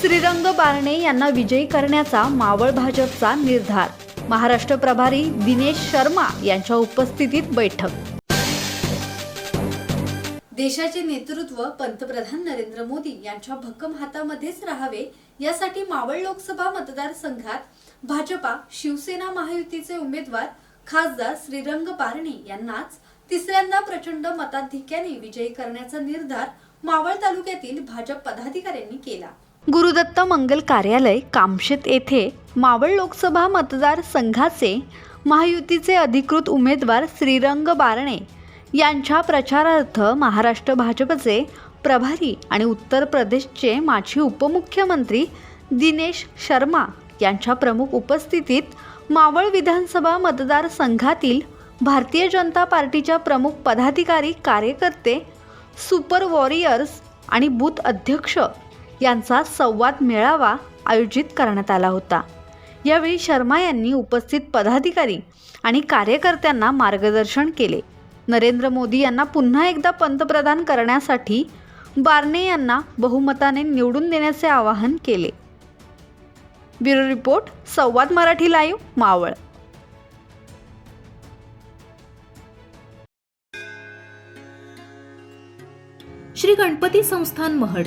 श्रीरंग बारणे यांना विजयी करण्याचा मावळ भाजपचा निर्धार. महाराष्ट्र प्रभारी दिनेश शर्मा यांच्या उपस्थितीत बैठक. देशाचे नेतृत्व पंतप्रधान नरेंद्र मोदी यांच्या भक्कम हातामध्येच राहावे यासाठी मावळ लोकसभा मतदारसंघात भाजपा शिवसेना महायुतीचे उमेदवार खासदार श्रीरंग पारणे यांनाच तिसऱ्यांदा प्रचंड मताधिक्याने विजयी करण्याचा निर्धार मावळ तालुक्यातील भाजप पदाधिकाऱ्यांनी केला. गुरुदत्त मंगल कार्यालय कामशेत येथे मावळ लोकसभा मतदारसंघाचे महायुतीचे अधिकृत उमेदवार श्रीरंग बारणे यांच्या प्रचारार्थ महाराष्ट्र भाजपचे प्रभारी आणि उत्तर प्रदेशचे माजी उपमुख्यमंत्री दिनेश शर्मा यांच्या प्रमुख उपस्थितीत मावळ विधानसभा मतदारसंघातील भारतीय जनता पार्टीच्या प्रमुख पदाधिकारी कार्यकर्ते सुपर वॉरियर्स आणि बूथ अध्यक्ष यांचा संवाद मेळावा आयोजित करण्यात आला होता. यावेळी शर्मा यांनी उपस्थित पदाधिकारी आणि कार्यकर्त्यांना मार्गदर्शन केले. नरेंद्र मोदी यांना पुन्हा एकदा पंतप्रधान करण्यासाठी बारणे यांना बहुमताने निवडून देण्याचे आवाहन केले. Bureau report Samvad Marathi live Maval. Shri Ganpati Sansthan Mahad.